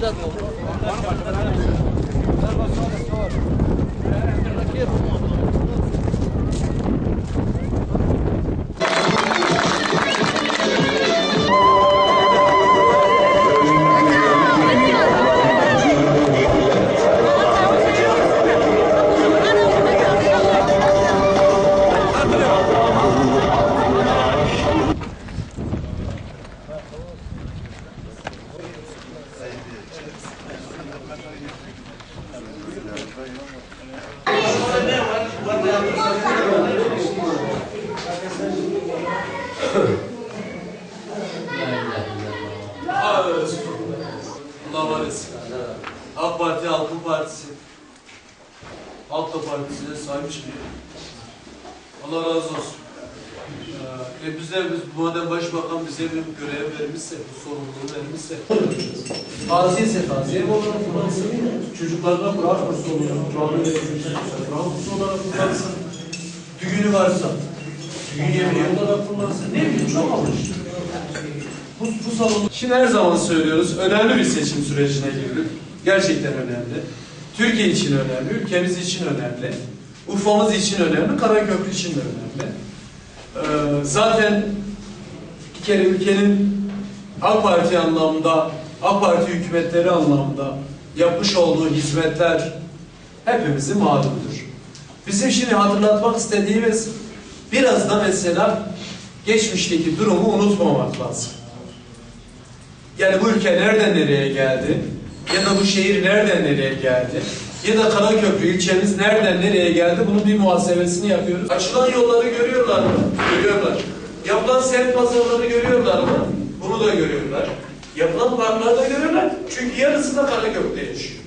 这个 Allah var etsin. AK Parti Halkın Partisi. Halk da Partisi'ne sahip çıkıyor. Allah razı olsun. E bize biz, madem başbakan bize bir görev vermişse, bu sorumluluğu vermişse taziye ise taziye olarak kullansın. Çocuklarına Kur'an kursu olur. Cami verilmişse Kur'an kursu olarak kullansın. Düğünü varsa düğün yemeği olarak kullansın. Ne bileyim çok almış. Bu, bu salonu... Şimdi her zaman söylüyoruz, önemli bir seçim sürecine girdik. Gerçekten önemli. Türkiye için önemli, ülkemiz için önemli. Urfa'mız için önemli, Karaköprü için de önemli. Ee, zaten bir kere ülkenin AK Parti anlamda, AK Parti hükümetleri anlamda yapmış olduğu hizmetler hepimizin malumudur. Bizim şimdi hatırlatmak istediğimiz biraz da mesela geçmişteki durumu unutmamak lazım. Yani bu ülke nereden nereye geldi? Ya da bu şehir nereden nereye geldi? Ya da Karaköprü ilçemiz nereden nereye geldi? Bunun bir muhasebesini yapıyoruz. Açılan yolları görüyorlar mı? Görüyorlar. Yapılan semt pazarları görüyorlar mı? Bunu da görüyorlar. Yapılan parkları da görüyorlar. Çünkü yarısı da Karaköprü'de yaşıyor.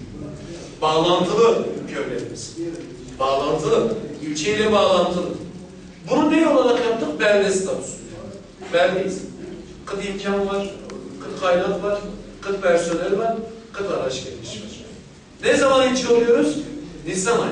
Bağlantılı köylerimiz. Bağlantılı. İlçeyle bağlantılı. Bunu ne olarak yaptık? Belde statüsü. Beldeyiz. Kıt imkan var, kıt kaynak var, kıt personel var, kıt araç geliş var. Ne zaman ilçe oluyoruz? Nisan ayı.